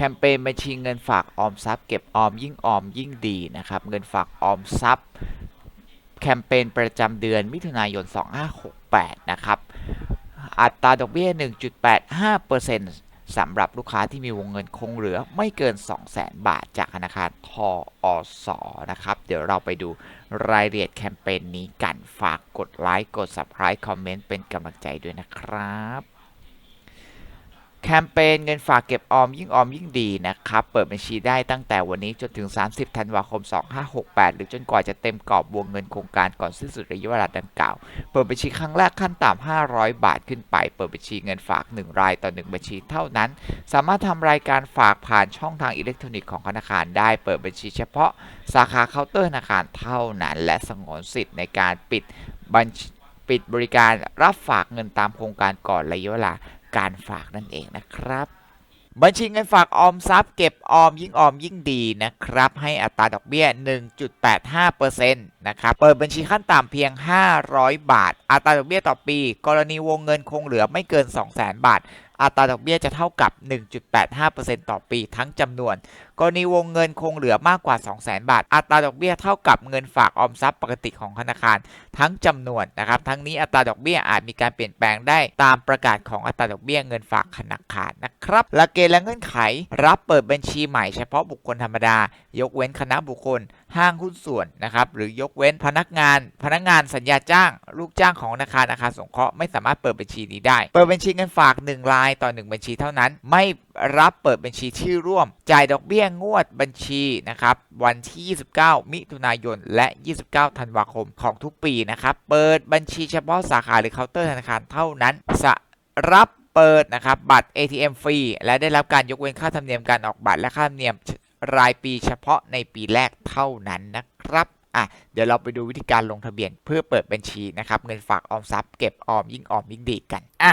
คมเปญบัญชีเงินฝากออมทรัพย์เก็บออมยิ่งออมยิ่งดีนะครับเงินฝากออมทรัพย์ แคมเปญประจำเดือนมิถุนายน 2568 นะครับอัตราดอกเบี้ย 1.85%สำหรับลูกค้าที่มีวงเงินคงเหลือไม่เกิน 200,000 บาทจากธนาคารทออสอนะครับ เดี๋ยวเราไปดูรายละเอียดแคมเปญนี้กันฝากกดไลค์กด Subscribe คอมเมนต์เป็นกำลังใจด้วยนะครับ แคมเปญเงินฝากเก็บออมยิ่งออมยิ่งดีนะครับ เปิดบัญชีได้ตั้งแต่วันนี้จนถึง 30 ธันวาคม 2568 หรือจนกว่าจะเต็มกรอบวงเงินโครงการก่อนสิ้นสุดระยะเวลาดังกล่าว เปิดบัญชีครั้งแรกขั้นต่ำ500 บาทขึ้นไป เปิดบัญชีเงินฝาก 1 รายต่อ 1 บัญชีเท่านั้น สามารถทำรายการฝากผ่านช่องทางอิเล็กทรอนิกส์ของธนาคารได้ เปิดบัญชีเฉพาะสาขาเคาน์เตอร์ธนาคารเท่านั้น และสงวนสิทธิ์ในการปิดบัญชีปิดบริการรับฝากเงินตามโครงการก่อนระยะเวลา การฝากนั่นเองนะครับ บัญชีเงินฝากออมทรัพย์เก็บออมยิ่งออมยิ่งดีนะครับ ให้อัตราดอกเบี้ย 1.85%นะครับ เปิดบัญชีขั้นต่ำเพียง 500 บาท อัตราดอกเบี้ยต่อปี กรณีวงเงินคงเหลือไม่เกิน 200,000 บาท อัตราดอกเบี้ยจะเท่ากับ 1.85%ต่อปีทั้งจำนวน กรณีวงเงินคงเหลือมากกว่า 200,000 บาท อัตราดอกเบี้ยเท่ากับเงินฝากออมทรัพย์ปกติของธนาคาร ทั้งจำนวนนะครับทั้งนี้อัตราดอกเบี้ยอาจมีการเปลี่ยนแปลงได้ตามประกาศของอัตราดอกเบี้ยเงินฝากธนาคารนะครับหลักเกณฑ์และเงื่อนไข รับเปิดบัญชีใหม่เฉพาะบุคคลธรรมดา ยกเว้นคณะบุคคล ห้างหุ้นส่วนนะครับหรือยกเว้นพนักงาน พนักงานสัญญาจ้าง ลูกจ้างของธนาคารอาคารสงเคราะห์ไม่สามารถเปิดบัญชีนี้ได้ เปิดบัญชีเงินฝาก 1 รายต่อ 1 บัญชีเท่านั้น ไม่รับเปิดบัญชีชื่อร่วม จ่ายดอกเบี้ยงวดบัญชีนะครับวันที่ 29 มิถุนายน และ 29 ธันวาคมของทุกปีนะครับ เปิดบัญชีเฉพาะสาขาหรือเคาน์เตอร์ธนาคารเท่านั้นสะรับเปิดนะครับบัตร ATM ฟรีและได้รับการยกเว้นค่าธรรมเนียมการออกบัตรและค่าธรรมเนียมรายปีเฉพาะในปีแรกเท่านั้นนะครับอะเดี๋ยวเราไปดูวิธีการลงทะเบียนเพื่อเปิดบัญชีนะครับเงินฝากออมทรัพย์เก็บออมยิ่งออมยิ่งดีกันอะ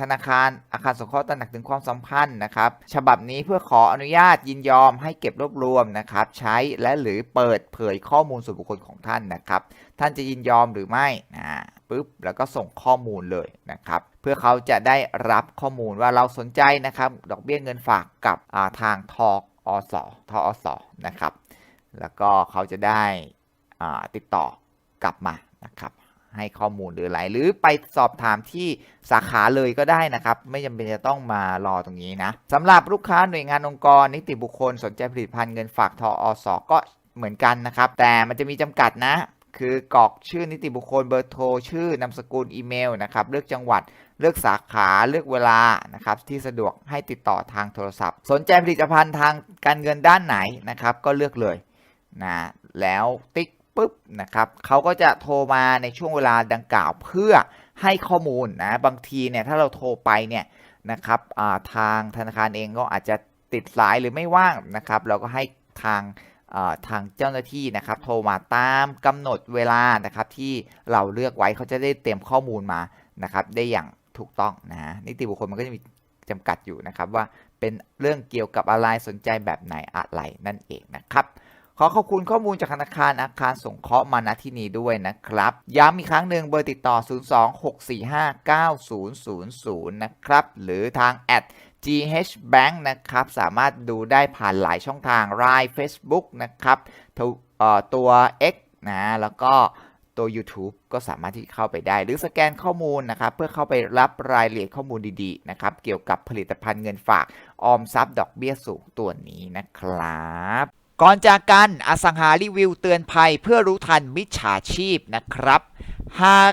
ธนาคารอาคารสงเคราะห์ตระหนักถึงความสัมพันธ์นะครับฉบับนี้เพื่อขออนุญาตยินยอมให้เก็บรวบรวมนะครับใช้และหรือเปิดเผยข้อมูลส่วนบุคคลของท่านนะครับ ท่านจะยินยอมหรือไม่นะปุ๊บแล้วก็ส่งข้อมูลเลยนะครับ เพื่อเขาจะได้รับข้อมูลว่าเราสนใจนะครับดอกเบี้ยเงินฝากกับาทางทออสทอสนะครับ แล้วก็เขาจะได้ติดต่อกลับมานะครับ ให้ข้อมูลหรืออะไรหรือไปสอบถามที่สาขาเลยก็ได้นะครับ ไม่จำเป็นจะต้องมารอตรงนี้นะสำหรับลูกค้าหน่วยงานองค์กร นิติบุคคลสนใจผลิตภัณฑ์เงินฝากทออสก็เหมือนกันนะครับ แต่มันจะมีจำกัดนะ คือกรอกชื่อนิติบุคคลเบอร์โทรชื่อนามสกุลอีเมลนะครับเลือกจังหวัดเลือกสาขาเลือกเวลานะครับที่สะดวกให้ติดต่อทางโทรศัพท์ สนใจผลิตภัณฑ์ทางการเงินด้านไหนนะครับก็เลือกเลยนะแล้วติ๊ก ปุ๊บนะครับเขาก็จะโทรมาในช่วงเวลาดังกล่าวเพื่อให้ข้อมูลนะบางทีเนี่ยถ้าเราโทรไปเนี่ยนะครับาทางธนาคารเองก็อาจจะติดสายหรือไม่ว่างนะครับเราก็ให้ทางาทางเจ้าหน้าที่นะครับโทรมาตามกำหนดเวลานะครับที่เราเลือกไว้เขาจะได้เตรียมข้อมูลมานะครับได้อย่างถูกต้องนะนิติบุคคลมันก็จะมีจำกัดอยู่นะครับว่าเป็นเรื่องเกี่ยวกับอะไรสนใจแบบไหนอะไรนั่นเองนะครับ ขอขอบคุณข้อมูลจากธนาคารอาคารสงเคราะห์มาณที่นี้ด้วยนะครับ ย้ำอีกครั้งหนึ่งเบอร์ติดต่อ 026459000 นะครับ หรือทาง GH Bank นะครับ สามารถดูได้ผ่านหลายช่องทาง Line Facebook นะครับตัว X นะแล้วก็ตัว YouTube ก็สามารถที่เข้าไปได้ หรือสแกนข้อมูลนะครับ เพื่อเข้าไปรับรายละเอียดข้อมูลดีๆนะครับ เกี่ยวกับผลิตภัณฑ์เงินฝาก ออมทรัพย์ดอกเบี้ยสูงตัวนี้นะครับ ก่อนจากกันอสังหารีวิวเตือนภัยเพื่อรู้ทันมิจฉาชีพนะครับ หาก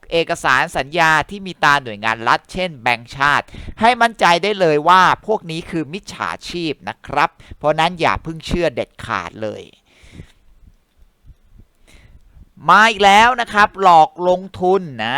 เอกสารสัญญาที่มีตาหน่วยงานรัฐ เช่นแบงก์ชาติ ให้มั่นใจได้เลยว่าพวกนี้คือมิจฉาชีพนะครับ เพราะนั้นอย่าเพิ่งเชื่อเด็ดขาดเลยมาอีกแล้วนะครับ หลอกลงทุนนะ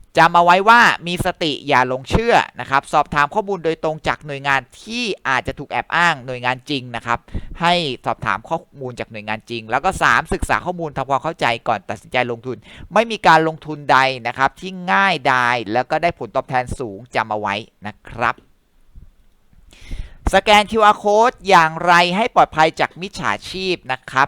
จำเอาไว้ว่ามีสติอย่าหลงเชื่อนะครับ สอบถามข้อมูลโดยตรงจากหน่วยงานที่อาจจะถูกแอบอ้างหน่วยงานจริงนะครับ ให้สอบถามข้อมูลจากหน่วยงานจริง แล้วก็ 3 ศึกษาข้อมูลทำความเข้าใจก่อนตัดสินใจลงทุน ไม่มีการลงทุนใดนะครับที่ง่ายดายแล้วก็ได้ผลตอบแทนสูงจำเอาไว้นะครับสแกน QR code อย่างไรให้ปลอดภัยจากมิจฉาชีพนะครับ